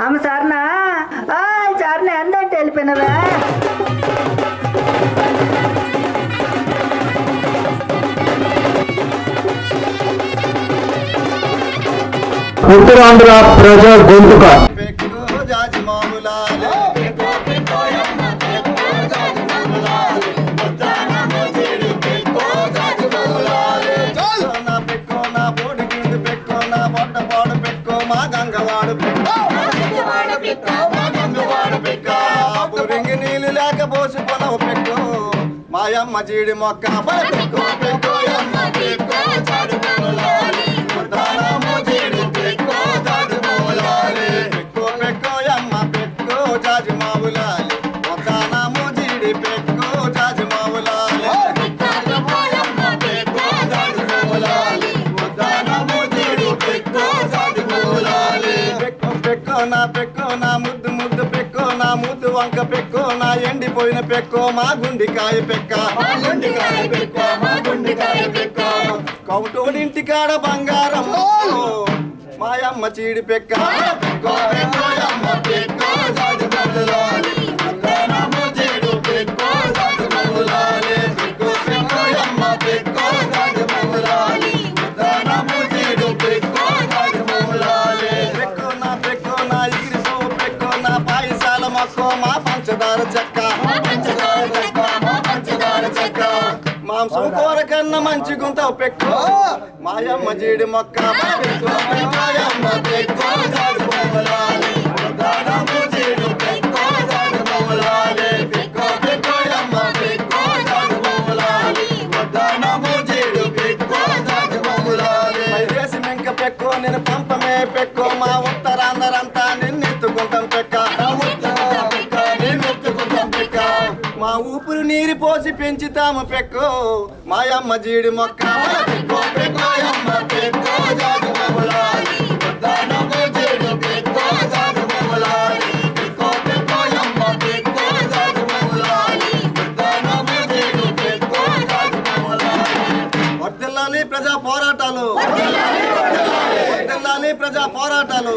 అమ్మ సార్నా? సార్ని ఎందంటే వెళ్ళిపోయినవే. ఉత్తరాంధ్ర ప్రజా గొంతుక. పెక్కు జాజి మాములాలే పెక్కో నా బోడి పెక్కో నా బొట్ట పాడు పెక్కో మా గంగవాడు పోసి పొలవు పెక్కో మాయమ్మ జీడి మొక్క బల పెక్కో పెక్కో వంక పెక్కో నా ఎండిపోయిన పెక్కో మా గుండికాయ పెక్క. కౌటోడింటి కాడ బంగారం. మాయమ్మ చీడి పెక్క. మాంసం కూర కన్నా మంచి గుంటావు పెక్కో మాయమ్మ జీడి మొక్క పెక్కో. మాయమ్మ పెక్కో నేను పంపమే పెక్కో. మా ఉత్తరాంధ్రంతా నిన్నెత్తుకుంటాం. ఊపిరి నీరు పోసి పెంచుతాము పెక్కో. మాయమ్మ జీడి మొక్క ప్రజా పోరాటాలు. ప్రజా పోరాటాలు.